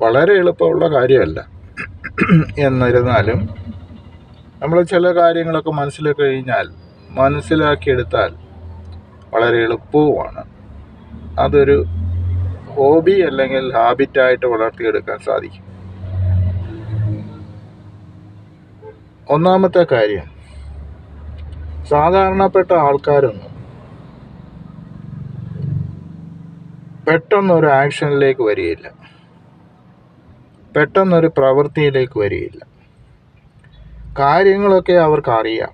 വളരെ എളുപ്പമുള്ള കാര്യമല്ല. എന്നിരുന്നാലും നമ്മൾ ചില കാര്യങ്ങളൊക്കെ മനസ്സിലാക്കി കഴിഞ്ഞാൽ മനസ്സിലാക്കിയെടുത്താൽ വളരെ എളുപ്പവുമാണ്. അതൊരു ഹോബി അല്ലെങ്കിൽ ഹാബിറ്റായിട്ട് വളർത്തിയെടുക്കാൻ സാധിക്കും. ഒന്നാമത്തെ കാര്യം സാധാരണപ്പെട്ട ആൾക്കാരൊന്നും പെട്ടെന്നൊരു ആക്ഷനിലേക്ക് വരികയില്ല. പെട്ടെന്നൊരു പ്രവൃത്തിയിലേക്ക് വരികയില്ല. കാര്യങ്ങളൊക്കെ അവർക്കറിയാം.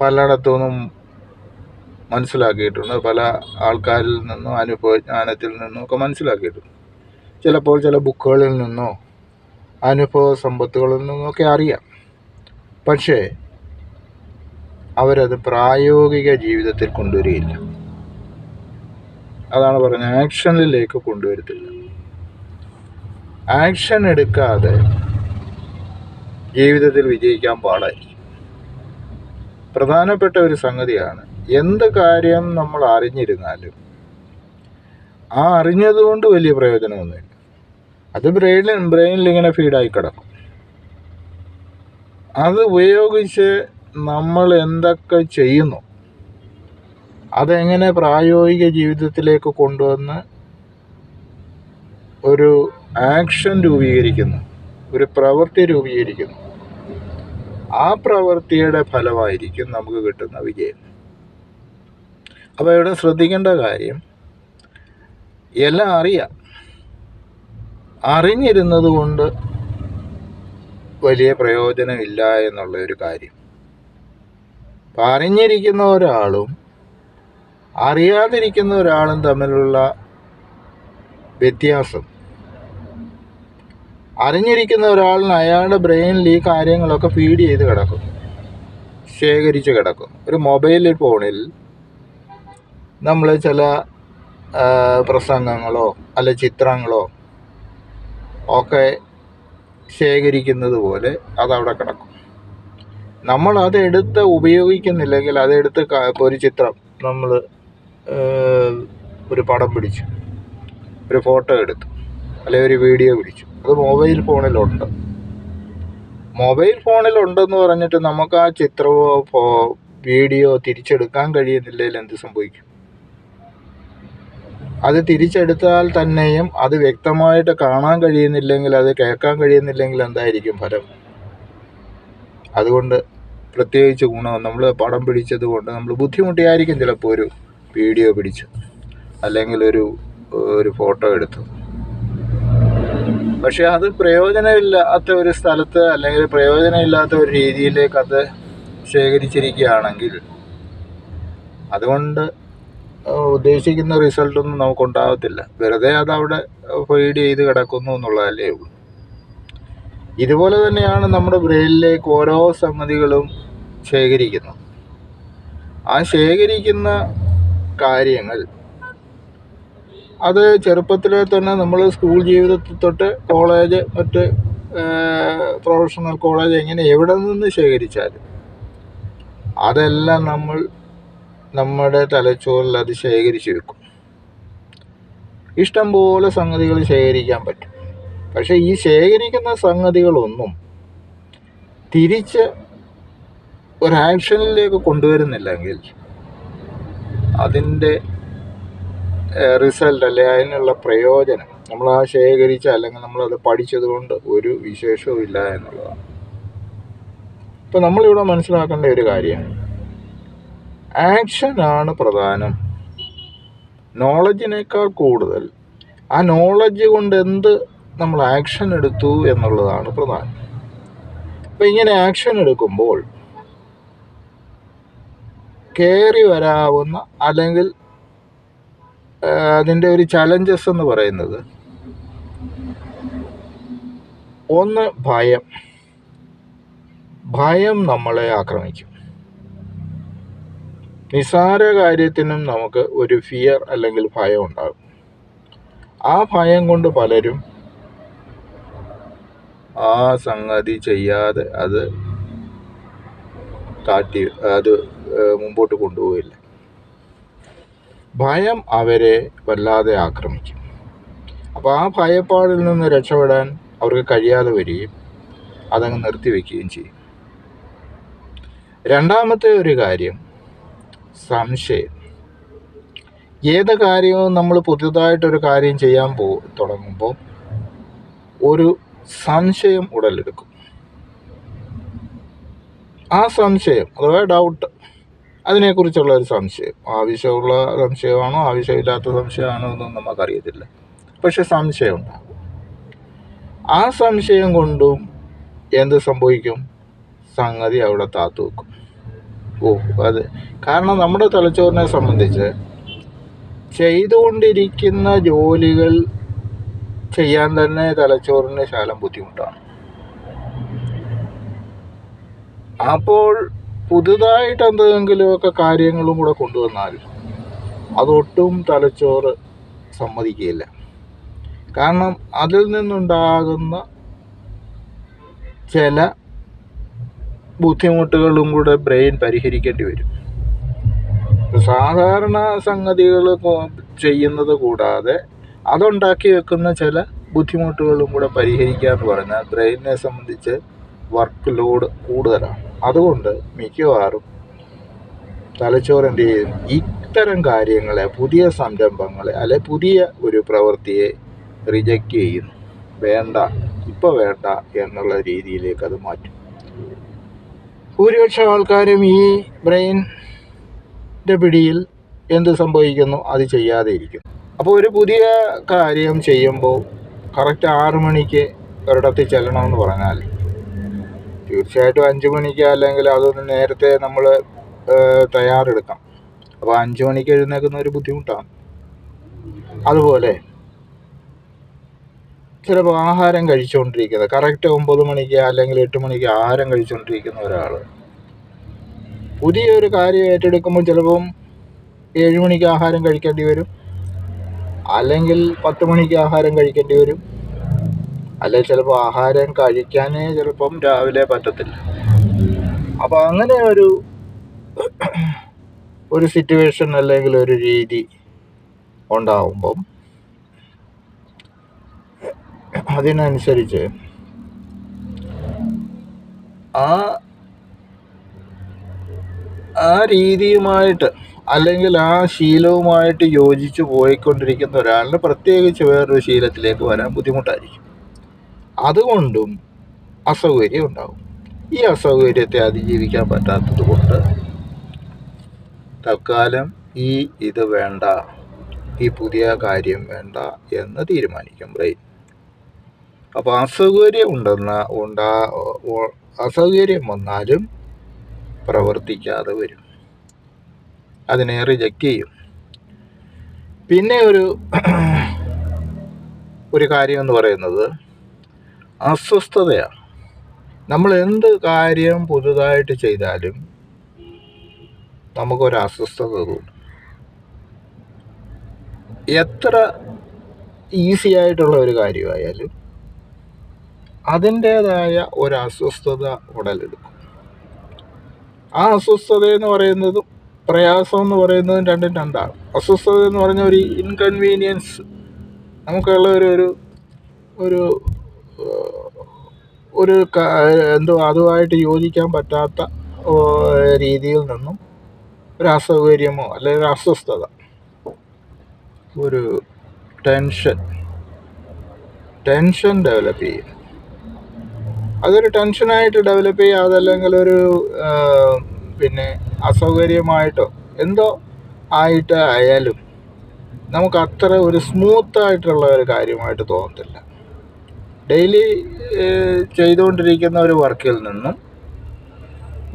പലയിടത്തു നിന്നും മനസ്സിലാക്കിയിട്ടുണ്ട്. പല ആൾക്കാരിൽ നിന്നും അനുഭവജ്ഞാനത്തിൽ നിന്നും ഒക്കെ മനസ്സിലാക്കിയിട്ടുണ്ട്. ചിലപ്പോൾ ചില ബുക്കുകളിൽ നിന്നോ അനുഭവ സമ്പത്തുകളിൽ നിന്നൊക്കെ അറിയാം. പക്ഷേ അവരത് പ്രായോഗിക ജീവിതത്തിൽ കൊണ്ടുവരികയില്ല. അതാണ് പറഞ്ഞത് ആക്ഷനിലേക്ക് കൊണ്ടുവരത്തില്ല. ആക്ഷൻ എടുക്കാതെ ജീവിതത്തിൽ വിജയിക്കാൻ പാടായിരിക്കും. പ്രധാനപ്പെട്ട ഒരു സംഗതിയാണ് എന്ത് കാര്യം നമ്മൾ അറിഞ്ഞിരുന്നാലും ആ അറിഞ്ഞതുകൊണ്ട് വലിയ പ്രയോജനമൊന്നുമില്ല. അത് ബ്രെയിനിൽ ബ്രെയിനിൽ ഇങ്ങനെ ഫീഡായി കിടക്കും. അത് ഉപയോഗിച്ച് നമ്മൾ എന്തൊക്കെ ചെയ്യുന്നു അതെങ്ങനെ പ്രായോഗിക ജീവിതത്തിലേക്ക് കൊണ്ടുവന്ന് ഒരു ആക്ഷൻ രൂപീകരിക്കുന്നു. ഒരു പ്രവൃത്തി രൂപീകരിക്കുന്നു. ആ പ്രവൃത്തിയുടെ ഫലമായിരിക്കും നമുക്ക് കിട്ടുന്ന വിജയം. അപ്പോൾ ഇവിടെ ശ്രദ്ധിക്കേണ്ട കാര്യം എല്ലാം അറിയാം. അറിഞ്ഞിരുന്നത് കൊണ്ട് വലിയ പ്രയോജനമില്ല എന്നുള്ള ഒരു കാര്യം. അപ്പം അറിഞ്ഞിരിക്കുന്ന ഒരാളും അറിയാതിരിക്കുന്ന ഒരാളും തമ്മിലുള്ള വ്യത്യാസം അറിഞ്ഞിരിക്കുന്ന ഒരാളിന് അയാളുടെ ബ്രെയിനിൽ ഈ കാര്യങ്ങളൊക്കെ ഫീഡ് ചെയ്ത് കിടക്കും. ശേഖരിച്ച് കിടക്കും. ഒരു മൊബൈൽ ഫോണിൽ നമ്മൾ ചില പ്രസംഗങ്ങളോ അല്ല ചിത്രങ്ങളോ ഒക്കെ ശേഖരിക്കുന്നത് പോലെ അതവിടെ കിടക്കും. നമ്മൾ അതെടുത്ത് ഉപയോഗിക്കുന്നില്ലെങ്കിൽ അതെടുത്ത് ഒരു ചിത്രം നമ്മൾ ഒരു പടം പിടിച്ചു. ഒരു ഫോട്ടോ എടുത്തു. അല്ലെങ്കിൽ ഒരു വീഡിയോ പിടിച്ചു. അത് മൊബൈൽ ഫോണിലുണ്ട് മൊബൈൽ ഫോണിലുണ്ടെന്ന് പറഞ്ഞിട്ട് നമുക്ക് ആ ചിത്രമോ വീഡിയോ തിരിച്ചെടുക്കാൻ കഴിയുന്നില്ലെങ്കിൽ എന്ത് സംഭവിക്കും? അത് തിരിച്ചെടുത്താൽ തന്നെയും അത് വ്യക്തമായിട്ട് കാണാൻ കഴിയുന്നില്ലെങ്കിൽ അത് കേൾക്കാൻ കഴിയുന്നില്ലെങ്കിൽ എന്തായിരിക്കും ഫലം? അതുകൊണ്ട് പ്രത്യേകിച്ച് ഗുണം നമ്മൾ പടം പിടിച്ചത് കൊണ്ട് നമ്മൾ ബുദ്ധിമുട്ടിയായിരിക്കും ചിലപ്പോൾ ഒരു വീഡിയോ പിടിച്ചു അല്ലെങ്കിൽ ഒരു ഒരു ഫോട്ടോ എടുത്തു. പക്ഷെ അത് പ്രയോജനമില്ലാത്ത ഒരു സ്ഥലത്ത് അല്ലെങ്കിൽ പ്രയോജനമില്ലാത്ത ഒരു രീതിയിലേക്ക് അത് ശേഖരിച്ചിരിക്കുകയാണെങ്കിൽ. അതുകൊണ്ട് ഉദ്ദേശിക്കുന്ന റിസൾട്ടൊന്നും നമുക്കുണ്ടാകത്തില്ല വെറുതെ അതവിടെ ഫീഡ് ചെയ്ത് കിടക്കുന്നു എന്നുള്ളതല്ലേ ഉള്ളൂ. ഇതുപോലെ തന്നെയാണ് നമ്മുടെ ബ്രെയിനിലേക്ക് ഓരോ സംഗതികളും ശേഖരിക്കുന്നത്. ആ ശേഖരിക്കുന്ന കാര്യങ്ങൾ അത് ചെറുപ്പത്തിലെ തന്നെ നമ്മൾ സ്കൂൾ ജീവിതത്തിൽ തൊട്ട് കോളേജ് മറ്റ് പ്രൊഫഷണൽ കോളേജ് എങ്ങനെ എവിടെ നിന്ന് ശേഖരിച്ചാലും അതെല്ലാം നമ്മൾ നമ്മുടെ തലച്ചോറിൽ അത് ശേഖരിച്ച് വെക്കും. ഇഷ്ടം പോലെ സംഗതികൾ ശേഖരിക്കാൻ പറ്റും. പക്ഷേ ഈ ശേഖരിക്കുന്ന സംഗതികളൊന്നും തിരിച്ച് ഒരു ആക്ഷനിലേക്ക് കൊണ്ടുവരുന്നില്ലെങ്കിൽ അതിന്റെ റിസൾട്ട് അല്ലെ? അതിനുള്ള പ്രയോജനം. നമ്മൾ ആ ശേഖരിച്ച അല്ലെങ്കിൽ നമ്മളത് പഠിച്ചത് കൊണ്ട് ഒരു വിശേഷവും ഇല്ല എന്നുള്ളതാണ്. ഇപ്പം നമ്മളിവിടെ മനസ്സിലാക്കേണ്ട ഒരു കാര്യം. ആക്ഷനാണ് പ്രധാനം. നോളജിനേക്കാൾ കൂടുതൽ. ആ നോളജ് കൊണ്ട് എന്ത് നമ്മൾ ആക്ഷൻ എടുത്തു എന്നുള്ളതാണ് പ്രധാനം. അപ്പം ഇങ്ങനെ ആക്ഷൻ എടുക്കുമ്പോൾ കയറി വരാവുന്ന അല്ലെങ്കിൽ അതിന്റെ ഒരു ചലഞ്ചസ് എന്ന് പറയുന്നത്. ഒന്ന് ഭയം. ഭയം നമ്മളെ ആക്രമിക്കും. നിസാര കാര്യത്തിനും നമുക്ക് ഒരു ഫിയർ അല്ലെങ്കിൽ ഭയം ഉണ്ടാകും. ആ ഭയം കൊണ്ട് പലരും ആ സംഗതി ചെയ്യാതെ അത് കാട്ടി അത് മുമ്പോട്ട് കൊണ്ടുപോയില്ല ഭയം അവരെ വല്ലാതെ ആക്രമിക്കും. അപ്പോൾ ആ ഭയപ്പാടിൽ നിന്ന് രക്ഷപ്പെടാൻ അവർക്ക് കഴിയാതെ വരികയും അതങ്ങ് നിർത്തിവെക്കുകയും ചെയ്യും. രണ്ടാമത്തെ ഒരു കാര്യം സംശയം. ഏത് കാര്യവും നമ്മൾ പുതുതായിട്ടൊരു കാര്യം ചെയ്യാൻ പോ തുടങ്ങുമ്പോൾ ഒരു സംശയം ഉടലെടുക്കും. ആ സംശയം അഥവാ ഡൗട്ട് അതിനെക്കുറിച്ചുള്ള ഒരു സംശയം. ആവശ്യമുള്ള സംശയമാണോ ആവശ്യമില്ലാത്ത സംശയമാണോ എന്നൊന്നും നമുക്കറിയത്തില്ല. പക്ഷെ സംശയം ഉണ്ടാകും ആ സംശയം കൊണ്ടും എന്ത് സംഭവിക്കും? സംഗതി അവിടെ താത്തു വെക്കും. ഓ അത് കാരണം നമ്മുടെ തലച്ചോറിനെ സംബന്ധിച്ച് ചെയ്തുകൊണ്ടിരിക്കുന്ന ജോലികൾ ചെയ്യാൻ തന്നെ തലച്ചോറിന് ശാലം ബുദ്ധിമുട്ടാണ്. അപ്പോൾ പുതുതായിട്ട് എന്തെങ്കിലുമൊക്കെ കാര്യങ്ങളും കൂടെ കൊണ്ടുവന്നാൽ അതൊട്ടും തലച്ചോറ് സമ്മതിക്കുകയില്ല. കാരണം അതിൽ നിന്നുണ്ടാകുന്ന ചില ബുദ്ധിമുട്ടുകളും കൂടെ ബ്രെയിൻ പരിഹരിക്കേണ്ടി വരും. സാധാരണ സംഗതികൾ ചെയ്യുന്നത് കൂടാതെ അതുണ്ടാക്കി വെക്കുന്ന ചില ബുദ്ധിമുട്ടുകളും കൂടെ പരിഹരിക്കുക എന്ന് പറഞ്ഞാൽ ബ്രെയിനിനെ സംബന്ധിച്ച് വർക്ക് ലോഡ് കൂടുതലാണ്. അതുകൊണ്ട് മിക്കവാറും തലച്ചോറ് എന്ത് ചെയ്യും? ഇത്തരം കാര്യങ്ങളെ പുതിയ സംരംഭങ്ങളെ അല്ലെ പുതിയ ഒരു പ്രവൃത്തിയെ റിജക്റ്റ് ചെയ്യുന്നു. വേണ്ട ഇപ്പോൾ വേണ്ട എന്നുള്ള രീതിയിലേക്ക് അത് മാറ്റും. ഭൂരിപക്ഷം ആൾക്കാരും ഈ ബ്രെയിന്റെ പിടിയിൽ എന്ത് സംഭവിക്കുന്നു? അത് ചെയ്യാതെ ഇരിക്കും അപ്പോൾ ഒരു പുതിയ കാര്യം ചെയ്യുമ്പോൾ കറക്റ്റ് ആറ് മണിക്ക് ഒരിടത്ത് ചെല്ലണമെന്ന് പറഞ്ഞാൽ തീർച്ചയായിട്ടും അഞ്ച് മണിക്ക് അല്ലെങ്കിൽ അതൊന്ന് നേരത്തെ നമ്മൾ തയ്യാറെടുക്കാം. അപ്പോൾ അഞ്ച് മണിക്ക് എഴുന്നേക്കുന്ന ഒരു ബുദ്ധിമുട്ടാണ്. അതുപോലെ ചിലപ്പോൾ ആഹാരം കഴിച്ചുകൊണ്ടിരിക്കുന്നത് കറക്റ്റ് ഒമ്പത് മണിക്ക് അല്ലെങ്കിൽ എട്ട് മണിക്ക് ആഹാരം കഴിച്ചുകൊണ്ടിരിക്കുന്ന ഒരാൾ പുതിയൊരു കാര്യം ഏറ്റെടുക്കുമ്പോൾ ചിലപ്പം ഏഴ് മണിക്ക് ആഹാരം കഴിക്കേണ്ടി വരും. അല്ലെങ്കിൽ പത്ത് മണിക്ക് ആഹാരം കഴിക്കേണ്ടി വരും. അല്ലെങ്കിൽ ചിലപ്പോൾ ആഹാരം കഴിക്കാനേ ചിലപ്പം രാവിലെ പറ്റത്തില്ല. അപ്പോൾ അങ്ങനെ ഒരു ഒരു സിറ്റുവേഷൻ അല്ലെങ്കിൽ ഒരു രീതി ഉണ്ടാവുമ്പം അതിനനുസരിച്ച് ആ ആ രീതിയുമായിട്ട് അല്ലെങ്കിൽ ആ ശീലവുമായിട്ട് യോജിച്ച് പോയിക്കൊണ്ടിരിക്കുന്ന ഒരാളിന് പ്രത്യേകിച്ച് വേറൊരു ശീലത്തിലേക്ക് വരാൻ ബുദ്ധിമുട്ടായിരിക്കും. അതുകൊണ്ടും അസൗകര്യം ഉണ്ടാകും ഈ അസൗകര്യത്തെ അതിജീവിക്കാൻ പറ്റാത്തത് കൊണ്ട് തൽക്കാലം ഈ ഇത് വേണ്ട ഈ പുതിയ കാര്യം വേണ്ട എന്ന് തീരുമാനിക്കും ബ്രെയിൻ അപ്പോൾ അസൗകര്യം ഉണ്ടെന്ന ഉണ്ടാ അസൗകര്യം വന്നാലും പ്രവർത്തിക്കാതെ വരും. അതിനെ റിജക്റ്റ് ചെയ്യും. പിന്നെ ഒരു ഒരു കാര്യം എന്ന് പറയുന്നത് അസ്വസ്ഥതയാണ് നമ്മൾ എന്ത് കാര്യം പുതുതായിട്ട് ചെയ്താലും നമുക്കൊരു അസ്വസ്ഥത തോന്നും. എത്ര ഈസി ആയിട്ടുള്ള ഒരു കാര്യമായാലും അതിന്റേതായ ഒരു അസ്വസ്ഥത ഉടലെടുക്കും. ആ അസ്വസ്ഥത എന്ന് പറയുന്നതും പ്രയാസം എന്ന് പറയുന്നതും രണ്ടും രണ്ടാണ്. അസ്വസ്ഥത എന്ന് പറഞ്ഞ ഒരു ഇൻകൺവീനിയൻസ് നമുക്കുള്ള ഒരു ഒരു ഒരു എന്തോ അതുമായിട്ട് യോജിക്കാൻ പറ്റാത്ത രീതിയിൽ നിന്നും ഒരു അസൗകര്യമോ അല്ലെങ്കിൽ ഒരു അസ്വസ്ഥത ഒരു ടെൻഷൻ ടെൻഷൻ ഡെവലപ്പ് ചെയ്യും അതൊരു ടെൻഷനായിട്ട് ഡെവലപ്പ് ചെയ്യുക അതല്ലെങ്കിൽ ഒരു പിന്നെ അസൗകര്യമായിട്ടോ എന്തോ ആയിട്ട് ആയാലും നമുക്ക് അത്ര ഒരു സ്മൂത്ത് ആയിട്ടുള്ള ഒരു കാര്യമായിട്ട് തോന്നത്തില്ല. ഡെയിലി ചെയ്തുകൊണ്ടിരിക്കുന്ന ഒരു വർക്കിൽ നിന്നും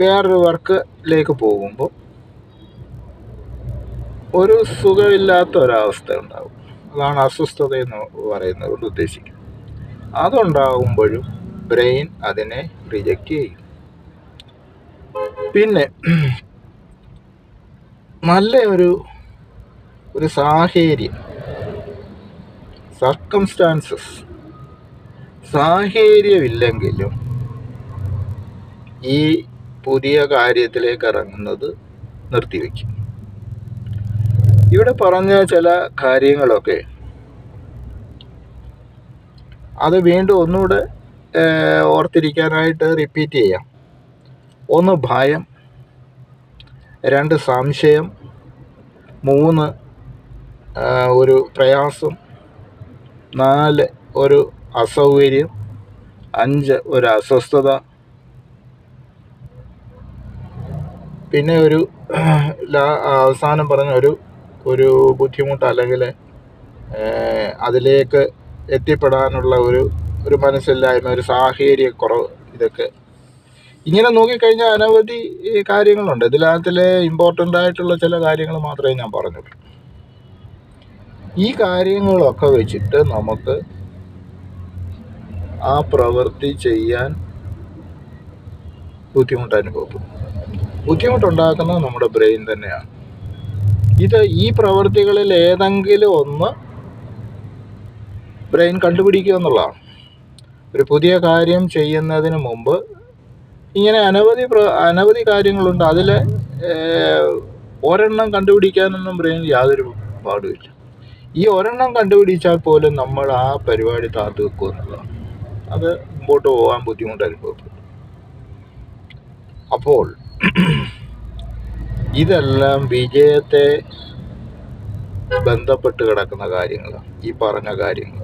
വേറൊരു വർക്കിലേക്ക് പോകുമ്പോൾ ഒരു സുഖമില്ലാത്ത ഒരവസ്ഥ ഉണ്ടാകും അതാണ് അസ്വസ്ഥത എന്ന് പറയുന്നത് കൊണ്ട് ഉദ്ദേശിക്കുന്നത്. അതുണ്ടാകുമ്പോഴും ബ്രെയിൻ അതിനെ റിജക്റ്റ് ചെയ്യും. പിന്നെ നല്ല ഒരു ഒരു സാഹചര്യം സർക്കംസ്റ്റാൻസസ് സാഹചര്യമില്ലെങ്കിലും ഈ പുതിയ കാര്യത്തിലേക്ക് ഇറങ്ങുന്നത് നിർത്തിവെക്കും ഇവിടെ പറഞ്ഞ ചില കാര്യങ്ങളൊക്കെ അത് വീണ്ടും ഒന്നുകൂടെ ഓർത്തിരിക്കാനായിട്ട് റിപ്പീറ്റ് ചെയ്യാം. ഒന്ന് ഭയം രണ്ട് സംശയം മൂന്ന് ഒരു പ്രയാസം നാല് ഒരു അസൗകര്യം അഞ്ച് ഒരു അസ്വസ്ഥത പിന്നെ ഒരു അവസാനം പറഞ്ഞ ഒരു ഒരു ബുദ്ധിമുട്ട് അല്ലെങ്കിൽ അതിലേക്ക് എത്തിപ്പെടാനുള്ള ഒരു ഒരു മനസ്സില്ലായ്മ ഒരു സാഹചര്യക്കുറവ് ഇതൊക്കെ. ഇങ്ങനെ നോക്കിക്കഴിഞ്ഞാൽ അനവധി കാര്യങ്ങളുണ്ട്. ഇതിനകത്തിലെ ഇമ്പോർട്ടന്റ് ആയിട്ടുള്ള ചില കാര്യങ്ങൾ മാത്രമേ ഞാൻ പറഞ്ഞുള്ളൂ. ഈ കാര്യങ്ങളൊക്കെ വെച്ചിട്ട് നമുക്ക് ആ പ്രവൃത്തി ചെയ്യാൻ ബുദ്ധിമുട്ട് അനുഭവപ്പെടും ബുദ്ധിമുട്ടുണ്ടാക്കുന്നത് നമ്മുടെ ബ്രെയിൻ തന്നെയാണ്. ഇത് ഈ പ്രവൃത്തികളിൽ ഏതെങ്കിലും ഒന്ന് ബ്രെയിൻ കണ്ടുപിടിക്കുക എന്നുള്ളതാണ്. ഒരു പുതിയ കാര്യം ചെയ്യുന്നതിന് മുമ്പ് ഇങ്ങനെ അനവധി പ്ര അനവധി കാര്യങ്ങളുണ്ട്. അതിൽ ഒരെണ്ണം കണ്ടുപിടിക്കാനൊന്നും ബ്രെയിൻ യാതൊരു പാടുമില്ല. ഈ ഒരെണ്ണം കണ്ടുപിടിച്ചാൽ പോലും നമ്മൾ ആ പരിപാടി താത്തു വെക്കുക എന്നുള്ളതാണ്. അത് മുമ്പോട്ട് പോകാൻ ബുദ്ധിമുട്ട് അനുഭവപ്പെടും അപ്പോൾ ഇതെല്ലാം വിജയത്തെ ബന്ധപ്പെട്ട് കിടക്കുന്ന കാര്യങ്ങളാണ് ഈ പറഞ്ഞ കാര്യങ്ങൾ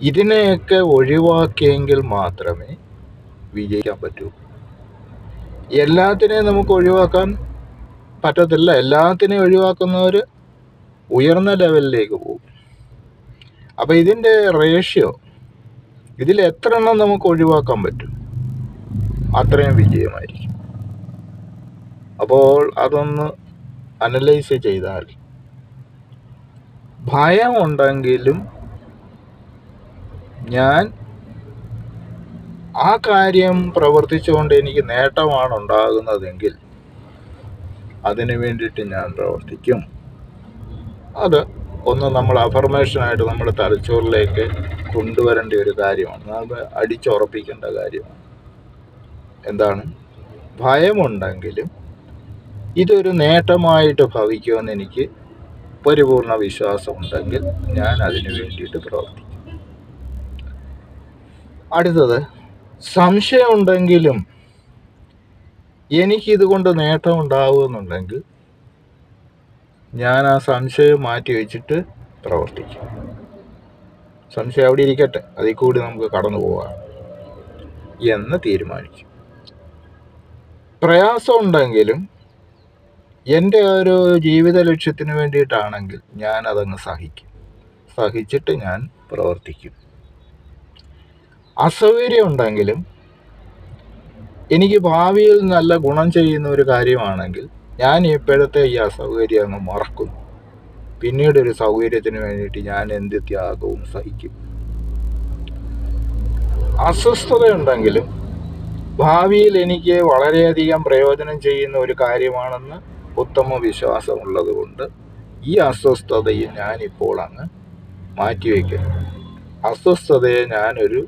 ഇതിനെയൊക്കെ ഒഴിവാക്കിയെങ്കിൽ മാത്രമേ വിജയിക്കാൻ പറ്റൂ. എല്ലാത്തിനെയും നമുക്ക് ഒഴിവാക്കാൻ പറ്റത്തില്ല. എല്ലാത്തിനെയും ഒഴിവാക്കുന്നവർ ഉയർന്ന ലെവലിലേക്ക് പോകും. അപ്പോൾ ഇതിന്റെ റേഷ്യോ ഇതിൽ എത്ര എണ്ണം നമുക്ക് ഒഴിവാക്കാൻ പറ്റും? അത്രയും വിജയമായിരിക്കും. അപ്പോൾ അതൊന്ന് അനലൈസ് ചെയ്താൽ ഭയം ഉണ്ടെങ്കിലും ഞാൻ ആ കാര്യം പ്രവർത്തിച്ചുകൊണ്ട് എനിക്ക് നേട്ടമാണ് ഉണ്ടാകുന്നതെങ്കിൽ അതിനു വേണ്ടിയിട്ട് ഞാൻ പ്രവർത്തിക്കും. അത് ഒന്ന് നമ്മൾ അഫർമേഷനായിട്ട് നമ്മുടെ തലച്ചോറിലേക്ക് കൊണ്ടുവരേണ്ട ഒരു കാര്യമാണ്. നമ്മൾ അടിച്ചുറപ്പിക്കേണ്ട കാര്യമാണ്. എന്താണ്? ഭയമുണ്ടെങ്കിലും ഇതൊരു നേട്ടമായിട്ട് ഭവിക്കുമെന്ന് എനിക്ക് പരിപൂർണ വിശ്വാസമുണ്ടെങ്കിൽ ഞാൻ അതിനു വേണ്ടിയിട്ട് പ്രവർത്തിക്കും. അടുത്തത് സംശയമുണ്ടെങ്കിലും എനിക്കിതുകൊണ്ട് നേട്ടം ഉണ്ടാവുമെന്നുണ്ടെങ്കിൽ ഞാൻ ആ സംശയം മാറ്റി വെച്ചിട്ട് പ്രവർത്തിക്കും. സംശയം അവിടെ ഇരിക്കട്ടെ. അതിൽ കൂടി നമുക്ക് കടന്നു പോവാം എന്ന് തീരുമാനിക്കും പ്രയാസമുണ്ടെങ്കിലും എന്റെ ഒരു ജീവിത ലക്ഷ്യത്തിന് വേണ്ടിയിട്ടാണെങ്കിൽ ഞാൻ അതങ്ങ് സഹിക്കും. സഹിച്ചിട്ട് ഞാൻ പ്രവർത്തിക്കും. അസൗകര്യം ഉണ്ടെങ്കിലും എനിക്ക് ഭാവിയിൽ നല്ല ഗുണം ചെയ്യുന്ന ഒരു കാര്യമാണെങ്കിൽ ഞാൻ ഇപ്പോഴത്തെ ഈ അസൗകര്യം അങ്ങ് മറക്കുന്നു. പിന്നീട് ഒരു സൗകര്യത്തിന് വേണ്ടിയിട്ട് ഞാൻ എന്ത് ത്യാഗവും സഹിക്കും. അസ്വസ്ഥതയുണ്ടെങ്കിലും ഭാവിയിൽ എനിക്ക് വളരെയധികം പ്രയോജനം ചെയ്യുന്ന ഒരു കാര്യമാണെന്ന് ഉത്തമ വിശ്വാസമുള്ളത് കൊണ്ട് ഈ അസ്വസ്ഥതയെ ഞാനിപ്പോൾ അങ്ങ് മാറ്റിവെക്കുന്നു അസ്വസ്ഥതയെ ഞാനൊരു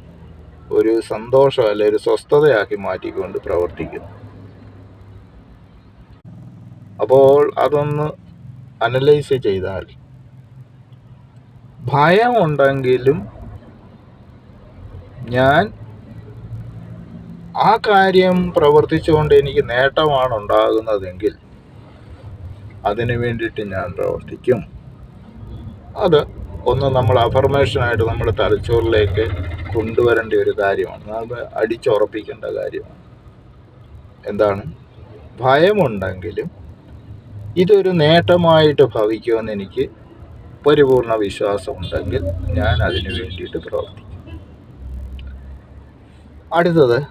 ഒരു സന്തോഷം അല്ലെ ഒരു സ്വസ്ഥതയാക്കി മാറ്റിക്കൊണ്ട് പ്രവർത്തിക്കുന്നു. അപ്പോൾ അതൊന്ന് അനലൈസ് ചെയ്താൽ ഭയമുണ്ടെങ്കിലും ഞാൻ ആ കാര്യം പ്രവർത്തിച്ചുകൊണ്ട് എനിക്ക് നേട്ടമാണ് ഉണ്ടാകുന്നതെങ്കിൽ അതിനു വേണ്ടിയിട്ട് ഞാൻ പ്രവർത്തിക്കും. അത് ഒന്ന് നമ്മൾ അഫർമേഷനായിട്ട് നമ്മൾ തലച്ചോറിലേക്ക് കൊണ്ടുവരേണ്ട ഒരു കാര്യമാണ്. നമ്മൾ അടിച്ചുറപ്പിക്കേണ്ട കാര്യമാണ്. എന്താണ്? ഭയമുണ്ടെങ്കിലും ഇതൊരു നേട്ടമായിട്ട് ഭവിക്കുമെന്ന് എനിക്ക് പരിപൂർണ വിശ്വാസമുണ്ടെങ്കിൽ ഞാൻ അതിനു വേണ്ടിയിട്ട് പ്രവർത്തിക്കും. അടുത്തത്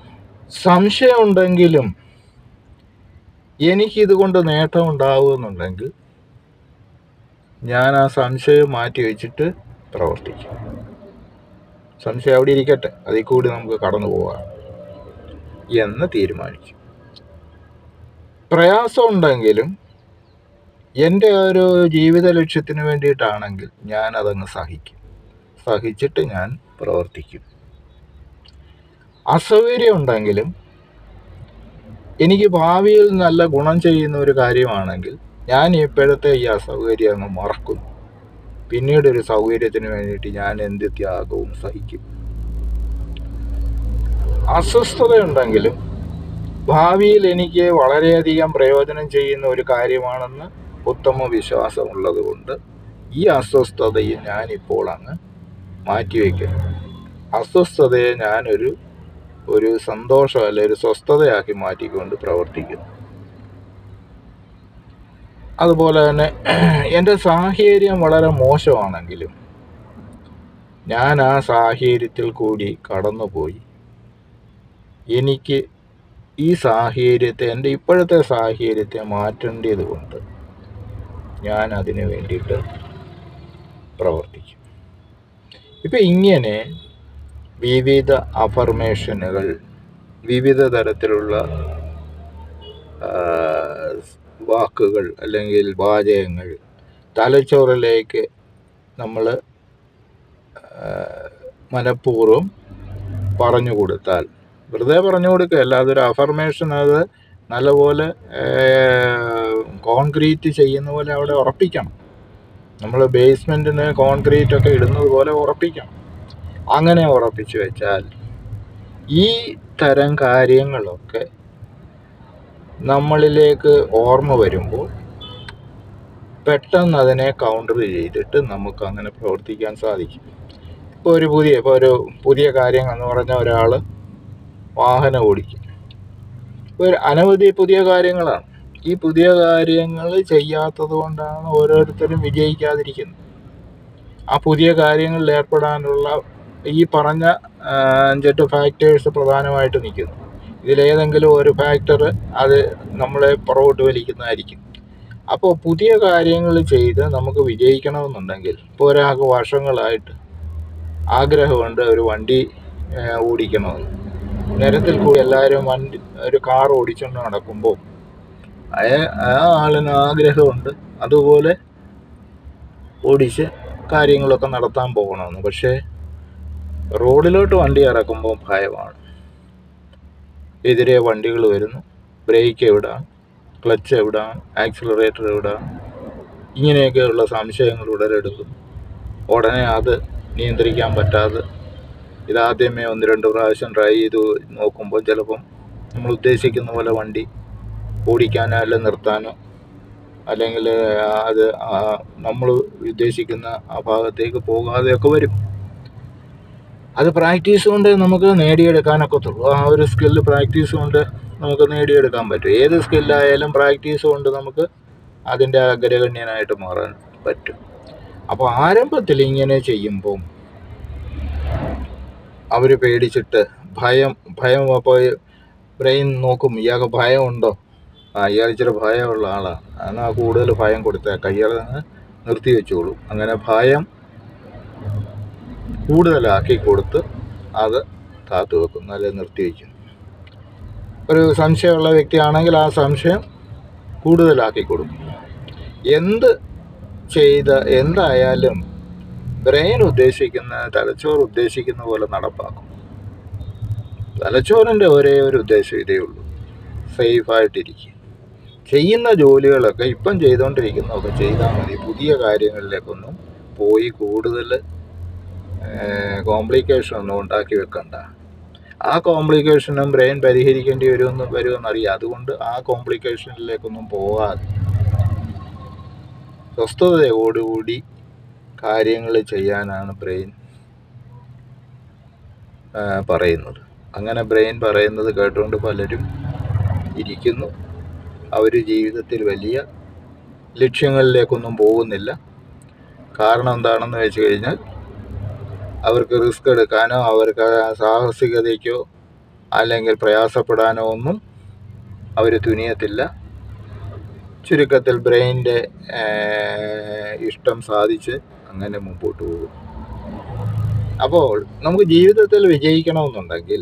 സംശയമുണ്ടെങ്കിലും എനിക്കിതുകൊണ്ട് നേട്ടം ഉണ്ടാവുമെന്നുണ്ടെങ്കിൽ ഞാൻ ആ സംശയം മാറ്റി വെച്ചിട്ട് പ്രവർത്തിക്കും. സംശയം അവിടെ ഇരിക്കട്ടെ അതിൽ കൂടി നമുക്ക് കടന്നു പോകാം എന്ന് തീരുമാനിക്കും. പ്രയാസമുണ്ടെങ്കിലും എന്റെ ഒരു ജീവിത ലക്ഷ്യത്തിന് വേണ്ടിയിട്ടാണെങ്കിൽ ഞാൻ അതങ്ങ് സഹിക്കും. സഹിച്ചിട്ട് ഞാൻ പ്രവർത്തിക്കും. അസൗകര്യം ഉണ്ടെങ്കിലും എനിക്ക് ഭാവിയിൽ നല്ല ഗുണം ചെയ്യുന്ന ഒരു കാര്യമാണെങ്കിൽ ഞാൻ ഇപ്പോഴത്തെ ഈ അസൗകര്യം അങ്ങ് മറക്കുന്നു. പിന്നീട് ഒരു സൗകര്യത്തിന് വേണ്ടിയിട്ട് ഞാൻ എന്ത് ത്യാഗവും സഹിക്കും. അസ്വസ്ഥതയുണ്ടെങ്കിലും ഭാവിയിൽ എനിക്ക് വളരെയധികം പ്രയോജനം ചെയ്യുന്ന ഒരു കാര്യമാണെന്ന് ഉത്തമ വിശ്വാസമുള്ളത് കൊണ്ട് ഈ അസ്വസ്ഥതയെ ഞാനിപ്പോൾ അങ്ങ് മാറ്റിവെക്കുന്നു അസ്വസ്ഥതയെ ഞാനൊരു ഒരു സന്തോഷം അല്ലെ ഒരു സ്വസ്ഥതയാക്കി മാറ്റിക്കൊണ്ട് പ്രവർത്തിക്കുന്നു. അതുപോലെ തന്നെ എന്റെ സാഹചര്യം വളരെ മോശമാണെങ്കിലും ഞാൻ ആ സാഹചര്യത്തിൽ കൂടി കടന്നുപോയി. എനിക്ക് ഈ സാഹചര്യത്തെ എന്റെ ഇപ്പോഴത്തെ സാഹചര്യത്തെ മാറ്റേണ്ടത് കൊണ്ട് ഞാൻ അതിന് വേണ്ടിയിട്ട് പ്രവർത്തിക്കും. ഇപ്പം ഇങ്ങനെ വിവിധ അഫർമേഷനുകൾ വിവിധ തരത്തിലുള്ള വാക്കുകൾ അല്ലെങ്കിൽ വാചകങ്ങൾ തലച്ചോറിലേക്ക് നമ്മൾ മനഃപൂർവം പറഞ്ഞു കൊടുത്താൽ വെറുതെ പറഞ്ഞു കൊടുക്കുകയല്ല അതൊരു അഫർമേഷൻ അത് നല്ലപോലെ കോൺക്രീറ്റ് ചെയ്യുന്ന പോലെ അവിടെ ഉറപ്പിക്കണം. നമ്മൾ ബേസ്മെന്റിന് കോൺക്രീറ്റ് ഒക്കെ ഇടുന്നത് പോലെ ഉറപ്പിക്കണം. അങ്ങനെ ഉറപ്പിച്ചു വെച്ചാൽ ഈ തരം കാര്യങ്ങളൊക്കെ നമ്മളിലേക്ക് ഓർമ്മ വരുമ്പോൾ പെട്ടെന്ന് അതിനെ കൗണ്ടർ ചെയ്തിട്ട് നമുക്ക് അങ്ങനെ പ്രവർത്തിക്കാൻ സാധിക്കും. ഇപ്പോൾ ഒരു പുതിയ ഇപ്പോൾ ഒരു പുതിയ കാര്യം എന്ന് പറഞ്ഞ ഒരാൾ വാഹനം ഓടിക്കും. ഒരു അനവധി പുതിയ കാര്യങ്ങളാണ്. ഈ പുതിയ കാര്യങ്ങൾ ചെയ്യാത്തത് കൊണ്ടാണ് ഓരോരുത്തരും വിജയിക്കാതിരിക്കുന്നത്. ആ പുതിയ കാര്യങ്ങളിൽ ഏർപ്പെടാനുള്ള ഈ പറഞ്ഞ അഞ്ചെട്ട് ഫാക്ടേഴ്സ് പ്രധാനമായിട്ട് നിൽക്കുന്നു. ഇതിലേതെങ്കിലും ഒരു ഫാക്ടർ അത് നമ്മളെ പുറകോട്ട് വലിക്കുന്നതായിരിക്കും. അപ്പോൾ പുതിയ കാര്യങ്ങൾ ചെയ്ത് നമുക്ക് വിജയിക്കണമെന്നുണ്ടെങ്കിൽ ഇപ്പോൾ ഒരാൾക്ക് വർഷങ്ങളായിട്ട് ആഗ്രഹമുണ്ട് ഒരു വണ്ടി ഓടിക്കണമെന്ന്. നിരത്തിൽ കൂടി എല്ലാവരും വണ്ടി ഒരു കാർ ഓടിച്ചുകൊണ്ട് നടക്കുമ്പോൾ അയ- ആ ആളിന് ആഗ്രഹമുണ്ട്. അതുപോലെ ഓടിച്ച് കാര്യങ്ങളൊക്കെ നടത്താൻ പോകണമെന്ന്. പക്ഷേ റോഡിലോട്ട് വണ്ടി ഇറക്കുമ്പോൾ ഭയമാണ്. എതിരെ വണ്ടികൾ വരുന്നു. ബ്രേക്ക് എവിടാണ്? ക്ലച്ച് എവിടാണ്? ആക്സിലറേറ്റർ എവിടാണ്? ഇങ്ങനെയൊക്കെയുള്ള സംശയങ്ങൾ ഉടലെടുക്കും. ഉടനെ അത് നിയന്ത്രിക്കാൻ പറ്റാതെ ഇതാദ്യമേ ഒന്ന് രണ്ട് പ്രാവശ്യം ഡ്രൈവ് ചെയ്ത് നോക്കുമ്പോൾ ചിലപ്പം നമ്മൾ ഉദ്ദേശിക്കുന്ന പോലെ വണ്ടി ഓടിക്കാനോ അല്ല നിർത്താനോ അല്ലെങ്കിൽ അത് നമ്മൾ ഉദ്ദേശിക്കുന്ന ആ ഭാഗത്തേക്ക് പോകാതെയൊക്കെ വരും. അത് പ്രാക്ടീസ് കൊണ്ട് നമുക്ക് നേടിയെടുക്കാനൊക്കത്തുള്ളൂ. ആ ഒരു സ്കില്ല് പ്രാക്ടീസ് കൊണ്ട് നമുക്ക് നേടിയെടുക്കാൻ പറ്റും. ഏത് സ്കില്ലായാലും പ്രാക്ടീസ് കൊണ്ട് നമുക്ക് അതിന്റെ അഗ്രഗണ്യനായിട്ട് മാറാൻ പറ്റും. അപ്പോൾ ആരംഭത്തിൽ ഇങ്ങനെ ചെയ്യുമ്പം അവർ പേടിച്ചിട്ട് ഭയം ഭയം അപ്പോൾ ബ്രെയിൻ നോക്കും ഇയാൾക്ക് ഭയമുണ്ടോ? ആ ഇയാൾ ഇച്ചിരി ഭയമുള്ള ആളാണ്. എന്നാൽ കൂടുതൽ ഭയം കൊടുത്തേക്കാം ഇയാൾ നിർത്തി വെച്ചോളൂ. അങ്ങനെ ഭയം കൂടുതലാക്കി കൊടുത്ത് അത് കാത്തു വെക്കും അല്ലെങ്കിൽ നിർത്തി വെക്കും. ഒരു സംശയമുള്ള വ്യക്തിയാണെങ്കിൽ ആ സംശയം കൂടുതലാക്കി കൊടുക്കും. എന്ത് ചെയ്ത് എന്തായാലും ബ്രെയിൻ ഉദ്ദേശിക്കുന്ന തലച്ചോർ ഉദ്ദേശിക്കുന്ന പോലെ നടപ്പാക്കും. തലച്ചോറിന്റെ ഒരേ ഒരു ഉദ്ദേശം ഇതേ ഉള്ളൂ. സേഫായിട്ടിരിക്കുക ചെയ്യുന്ന ജോലികളൊക്കെ ഇപ്പം ചെയ്തുകൊണ്ടിരിക്കുന്നതൊക്കെ ചെയ്താൽ മതി. പുതിയ കാര്യങ്ങളിലേക്കൊന്നും പോയി കൂടുതൽ കോംപ്ലിക്കേഷൻ ഒന്നും ഉണ്ടാക്കി വെക്കണ്ട. ആ കോംപ്ലിക്കേഷനും ബ്രെയിൻ പരിഹരിക്കേണ്ടി വരുമെന്ന് വരുമെന്നറിയാം. അതുകൊണ്ട് ആ കോംപ്ലിക്കേഷനിലേക്കൊന്നും പോകാതെ സ്വസ്ഥതയോടുകൂടി കാര്യങ്ങൾ ചെയ്യാനാണ് ബ്രെയിൻ പറയുന്നത്. അങ്ങനെ ബ്രെയിൻ പറയുന്നത് കേട്ടുകൊണ്ട് പലരും ഇരിക്കുന്നു. അവർ ജീവിതത്തിൽ വലിയ ലക്ഷ്യങ്ങളിലേക്കൊന്നും പോകുന്നില്ല. കാരണം എന്താണെന്ന് വെച്ച് കഴിഞ്ഞാൽ അവർക്ക് റിസ്ക് എടുക്കാനോ അവർക്ക് സാഹസികതയ്ക്കോ അല്ലെങ്കിൽ പ്രയാസപ്പെടാനോ ഒന്നും അവർ തുനിയത്തില്ല. ചുരുക്കത്തിൽ ബ്രെയിനിന്റെ ഇഷ്ടം സാധിച്ച് അങ്ങനെ മുമ്പോട്ട് പോകും. അപ്പോൾ നമുക്ക് ജീവിതത്തിൽ വിജയിക്കണമെന്നുണ്ടെങ്കിൽ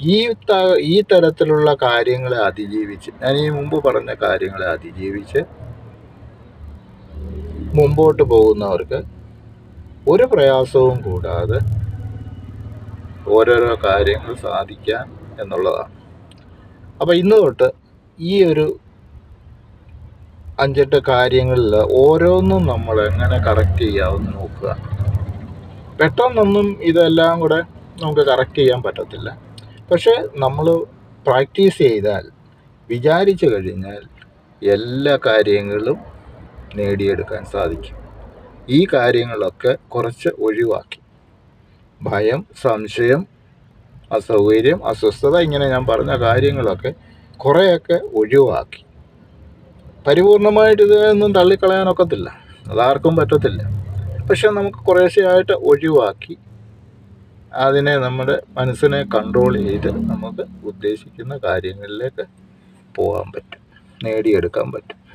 ഈ ത ഈ തരത്തിലുള്ള കാര്യങ്ങളെ അതിജീവിച്ച് ഞാൻ ഈ മുമ്പ് പറഞ്ഞ കാര്യങ്ങളെ അതിജീവിച്ച് മുമ്പോട്ട് പോകുന്നവർക്ക് ഒരു പ്രയാസവും കൂടാതെ ഓരോരോ കാര്യങ്ങൾ സാധിക്കാം എന്നുള്ളതാണ്. അപ്പോൾ ഇന്ന് തൊട്ട് ഈ ഒരു അഞ്ചെട്ട് കാര്യങ്ങളിൽ ഓരോന്നും നമ്മൾ എങ്ങനെ കറക്റ്റ് ചെയ്യാമെന്ന് നോക്കുക. പെട്ടെന്നൊന്നും ഇതെല്ലാം കൂടെ നമുക്ക് കറക്റ്റ് ചെയ്യാൻ പറ്റത്തില്ല. പക്ഷേ നമ്മൾ പ്രാക്ടീസ് ചെയ്താൽ വിചാരിച്ചു കഴിഞ്ഞാൽ എല്ലാ കാര്യങ്ങളും നേടിയെടുക്കാൻ സാധിക്കും. ഈ കാര്യങ്ങളൊക്കെ കുറച്ച് ഒഴിവാക്കി. ഭയം സംശയം അസൗകര്യം അസ്വസ്ഥത ഇങ്ങനെ ഞാൻ പറഞ്ഞ കാര്യങ്ങളൊക്കെ കുറേയൊക്കെ ഒഴിവാക്കി. പരിപൂർണമായിട്ട് ഇതൊന്നും തള്ളിക്കളയാനൊക്കത്തില്ല അതാർക്കും പറ്റത്തില്ല. പക്ഷെ നമുക്ക് കുറേശ്ശെയായിട്ട് ഒഴിവാക്കി അതിനെ നമ്മുടെ മനസ്സിനെ കൺട്രോൾ ചെയ്ത് നമുക്ക് ഉദ്ദേശിക്കുന്ന കാര്യങ്ങളിലേക്ക് പോകാൻ പറ്റും നേടിയെടുക്കാൻ പറ്റും.